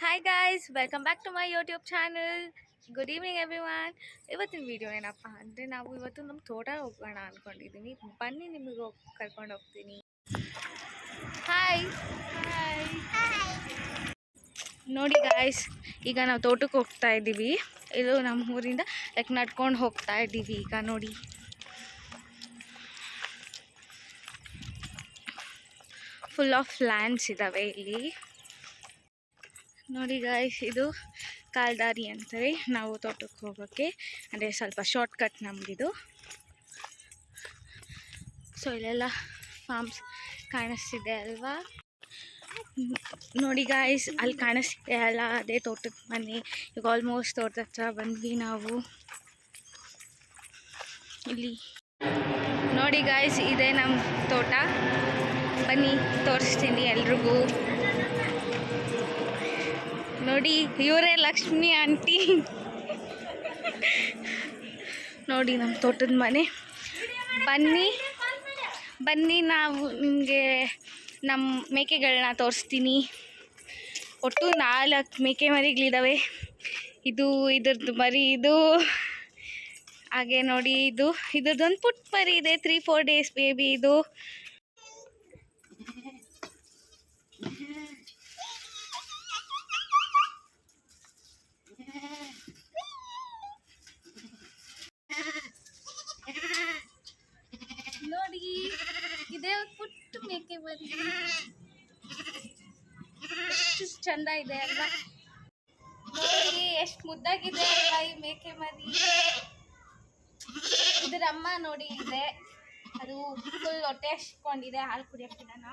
Hi guys welcome back to my YouTube channel good evening everyone ಇವತ್ತಿನ video ಏನಪ್ಪ ಅಂದರೆ ನಾವು ಇವತ್ತು ನಮ್ಮ ತೋಟ ಹೋಗೋಣ ಅಂದ್ಕೊಂಡಿದ್ದೀನಿ ಬನ್ನಿ ನಿಮಗೆ ಹೋಗಿ, ಕರ್ಕೊಂಡು ಹೋಗ್ತೀನಿ. ಹಾಯ್ ನೋಡಿ ಗಾಯ್ಸ್ ಈಗ ನಾವು ತೋಟಕ್ಕೆ ಹೋಗ್ತಾ ಇದ್ದೀವಿ. ಇದು ನಮ್ಮ ಊರಿಂದ ಲೈಕ್ ನಡ್ಕೊಂಡು ಹೋಗ್ತಾ ಇದ್ದೀವಿ ಈಗ ನೋಡಿ. ಫುಲ್ ಆಫ್ ಲ್ಯಾಂಡ್ಸ್ ಇದ್ದಾವೆ ಇಲ್ಲಿ. ನೋಡಿ ಗಾಯ್ಸ್ ಇದು ಕಾಲ್ದಾರಿ ಅಂತಾರೆ ನಾವು ತೋಟಕ್ಕೆ ಹೋಗೋಕ್ಕೆ. ಅಂದರೆ ಸ್ವಲ್ಪ ಶಾರ್ಟ್ ಕಟ್ ನಮಗಿದು ಸೊ ಇಲ್ಲೆಲ್ಲ ಫಾರ್ಮ್ಸ್ ಕಾಣಿಸ್ತಿದೆ ಅಲ್ವಾ? ನೋಡಿ ಗಾಯ್ಸ್ ಅಲ್ಲಿ ಕಾಣಿಸ್ತಿದೆ ಅಲ್ಲ, ಅದೇ ತೋಟದ ಮನೆ ಈಗ ಆಲ್ಮೋಸ್ಟ್ ತೋಟದ ಹತ್ರ ಬಂದ್ವಿ ನಾವು. ಇಲ್ಲಿ. ನೋಡಿ ಗಾಯ್ಸ್ ಇದೆ ನಮ್ಮ ತೋಟ. ಬನ್ನಿ, ತೋರಿಸ್ತೀನಿ ಎಲ್ರಿಗೂ. ನೋಡಿ, ಇವರೇ ಲಕ್ಷ್ಮಿ ಆಂಟಿ. ನೋಡಿ ನಮ್ಮ ತೋಟದ ಮನೆ. ಬನ್ನಿ ಬನ್ನಿ ನಾವು ನಿಮಗೆ ನಮ್ಮ ಮೇಕೆಗಳನ್ನ ತೋರಿಸ್ತೀನಿ. ಒಟ್ಟು ನಾಲ್ಕು ಮೇಕೆ ಮರಿಗಳಿದ್ದಾವೆ ಇದು, ಇದ್ರದ್ದು ಮರಿ ಇದು. ಹಾಗೆ ನೋಡಿ, ಇದು, ಇದ್ರದ್ದೊಂದು ಪುಟ್ಟ ಮರಿ ಇದೆ ತ್ರೀ ಫೋರ್ ಡೇಸ್ ಬೇಬಿ ಇದು. ನೋಡಿ. ಇದೇ ಪುಟ್ಟ ಮೇಕೆ ಮರಿ ಎಷ್ಟು ಚಂದ ಇದೆ ಅಲ್ವಾ? ನೋಡಿ, ಎಷ್ಟು ಮುದ್ದಾಗಿದೆ ಅಲ್ವಾ ಈ ಮೇಕೆ ಮರಿ? ಇದ್ರ ಅಮ್ಮ ನೋಡಿ ಇದೆ. ಅದು ಫುಲ್ ಹೊಟ್ಟೆ ಹಚ್ಕೊಂಡಿದೆ ಹಾಲು ಕುಡಿಯೋಕ್ಕಿಡಣ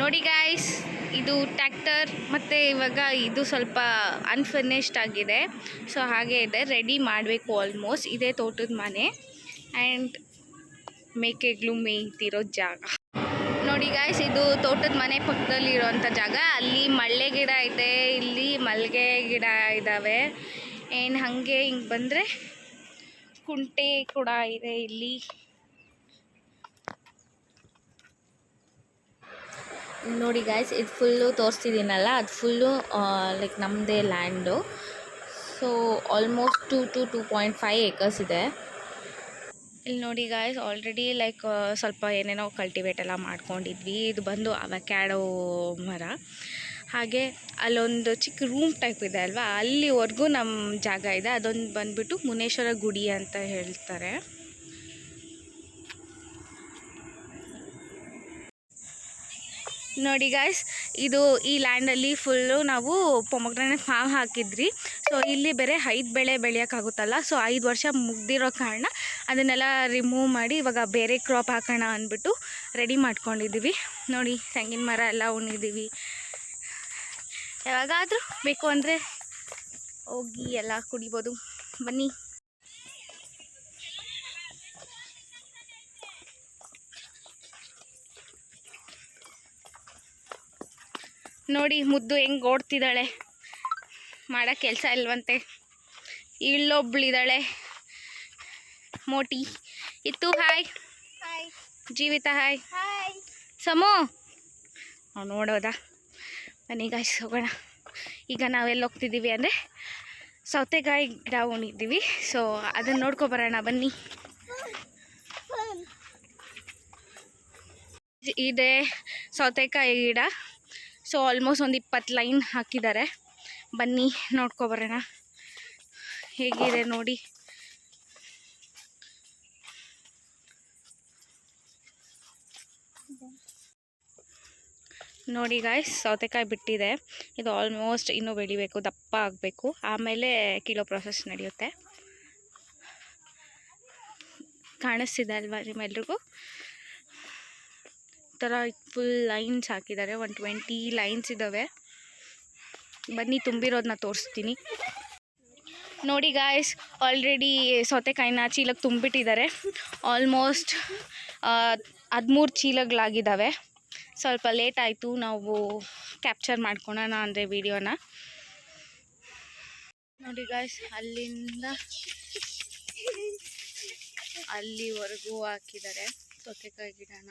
ನೋಡಿ ಗಾಯ್ಸ್ ಇದು ಟ್ಯಾಕ್ಟರ್ ಮತ್ತು ಇವಾಗ ಇದು ಸ್ವಲ್ಪ ಅನ್ಫಿನಿಷ್ಡ್ ಆಗಿದೆ. ಸೊ ಹಾಗೆ ಇದೆ ರೆಡಿ ಮಾಡಬೇಕು ಆಲ್ಮೋಸ್ಟ್ ಇದೇ ತೋಟದ ಮನೆ. ಆ್ಯಂಡ್ ಮೇಕೆಗಳು ಮೇಯ್ತಿರೋ ಜಾಗ. ನೋಡಿ ಗಾಯ್ಸ್ ಇದು ತೋಟದ ಮನೆ ಪಕ್ಕದಲ್ಲಿ ಇರೋವಂಥ ಜಾಗ. ಅಲ್ಲಿ ಮಳ್ಳೆ ಗಿಡ ಇದೆ, ಇಲ್ಲಿ ಮಲ್ಲಿಗೆ ಗಿಡ ಇದ್ದಾವೆ ಏನು ಹಾಗೆ ಹಿಂಗೆ ಬಂದರೆ ಕುಂಟೆ ಕೂಡ ಇದೆ ಇಲ್ಲಿ. ನೋಡಿ ಗಾಯ್ಸ್ ಇದು ಫುಲ್ಲು ತೋರಿಸ್ತಿದ್ದೀನಲ್ಲ ಅದು ಫುಲ್ಲು ಲೈಕ್ ನಮ್ಮದೇ land so almost two two two point five acres ಇದೆ. ಇಲ್ಲಿ ನೋಡಿ ಗಾಯ್ಸ್ ಆಲ್ರೆಡಿ ಲೈಕ್ ಸ್ವಲ್ಪ ಏನೇನೋ ಕಲ್ಟಿವೇಟ್ ಎಲ್ಲ ಮಾಡ್ಕೊಂಡಿದ್ವಿ. ಇದು ಬಂದು ಅವಕ್ಯಾಡೋ ಮರ. ಹಾಗೆ ಅಲ್ಲೊಂದು ಚಿಕ್ಕ ರೂಮ್ ಟೈಪ್ ಇದೆ ಅಲ್ವಾ? ಅಲ್ಲಿವರೆಗೂ ನಮ್ಮ ಜಾಗ ಇದೆ. ಅದೊಂದು ಬಂದುಬಿಟ್ಟು ಮುನೇಶ್ವರ ಗುಡಿ ಅಂತ ಹೇಳ್ತಾರೆ. ನೋಡಿ ಗಾಯ್ಸ್ ಇದು ಈ ಲ್ಯಾಂಡಲ್ಲಿ ಫುಲ್ಲು ನಾವು ಪೊಮಗ್ರಾನೆ ಫಾರ್ಮ್ ಹಾಕಿದ್ರಿ. ಸೊ ಇಲ್ಲಿ ಬೇರೆ ಐದು ಬೆಳೆ ಬೆಳೆಯೋಕ್ಕಾಗುತ್ತಲ್ಲ. ಸೊ ಐದು ವರ್ಷ ಮುಗ್ದಿರೋ ಕಾರಣ ಅದನ್ನೆಲ್ಲ ರಿಮೂವ್ ಮಾಡಿ ಇವಾಗ ಬೇರೆ ಕ್ರಾಪ್ ಹಾಕೋಣ ಅಂದ್ಬಿಟ್ಟು ರೆಡಿ ಮಾಡ್ಕೊಂಡಿದ್ದೀವಿ ನೋಡಿ, ತೆಂಗಿನ ಮರ ಎಲ್ಲ ಉಣ್ಣಿದ್ದೀವಿ ಯಾವಾಗಾದರೂ ಬೇಕು ಅಂದರೆ ಹೋಗಿ ಎಲ್ಲ ಕುಡಿಬೋದು. ಬನ್ನಿ. ನೋಡಿ ಮುದ್ದು ಹೆಂಗೆ ಓಡ್ತಿದ್ದಾಳೆ. ಮಾಡೋ ಕೆಲಸ ಇಲ್ವಂತೆ. ಇಲ್ಲೊಬ್ಳಿದ್ದಾಳೆ. ಮೋಟಿ. ಇತ್ತು ಹಾಯ್. ಜೀವಿತ ಹಾಯ್. ಸಮು. ನಾವು ನೋಡೋದಾ? ಬನ್ನಿ ಗಾಯ್ಸ್ ಹೋಗೋಣ ಈಗ ನಾವೆಲ್ಲಿ ಹೋಗ್ತಿದ್ದೀವಿ ಅಂದರೆ ಸೌತೆಕಾಯಿ ಗಿಡ ಉಣಿದ್ದೀವಿ ಸೊ ಅದನ್ನು ನೋಡ್ಕೊಬರೋಣ ಬನ್ನಿ. ಇದೆ ಸೌತೆಕಾಯಿ ಗಿಡ. ಸೊ ಆಲ್ಮೋಸ್ಟ್ ಒಂದು ಇಪ್ಪತ್ತು ಲೈನ್ ಹಾಕಿದ್ದಾರೆ. ಬನ್ನಿ ನೋಡ್ಕೊಬರೋಣ ಹೇಗಿದೆ ನೋಡಿ. ನೋಡಿ ಗಾಯ್ಸ್ ಸೌತೆಕಾಯಿ ಬಿಟ್ಟಿದೆ. ಇದು ಆಲ್ಮೋಸ್ಟ್ ಇನ್ನೂ ಬೆಳಿಬೇಕು, ದಪ್ಪ ಆಗಬೇಕು. ಆಮೇಲೆ ಕಿಲೋ ಪ್ರೊಸೆಸ್ ನಡೆಯುತ್ತೆ. ಕಾಣಿಸ್ತಿದೆ ಅಲ್ವಾ ನಿಮ್ಮೆಲ್ರಿಗೂ? ಥರ ಫುಲ್ ಲೈನ್ಸ್ ಹಾಕಿದ್ದಾರೆ. ಒಂದು ಟ್ವೆಂಟಿ ಲೈನ್ಸ್ ಇದ್ದಾವೆ ಬನ್ನಿ ತುಂಬಿರೋದನ್ನ ತೋರಿಸ್ತೀನಿ. ನೋಡಿ ಗಾಯ್ಸ್ ಆಲ್ರೆಡಿ ಸೌತೆಕಾಯಿನ ಚೀಲಕ್ಕೆ ತುಂಬಿಟ್ಟಿದ್ದಾರೆ. ಆಲ್ಮೋಸ್ಟ್ ಹದಿಮೂರು ಚೀಲಗಳಾಗಿದ್ದಾವೆ ಸ್ವಲ್ಪ ಲೇಟ್ ಆಯಿತು, ನಾವು ಕ್ಯಾಪ್ಚರ್ ಮಾಡ್ಕೊಳೋಣ ಅಂದರೆ ವಿಡಿಯೋನ ನೋಡಿ ಗಾಯ್ಸ್ ಅಲ್ಲಿಂದ ಅಲ್ಲಿವರೆಗೂ ಹಾಕಿದ್ದಾರೆ ಸೌತೆಕಾಯಿ ಗಿಡನ.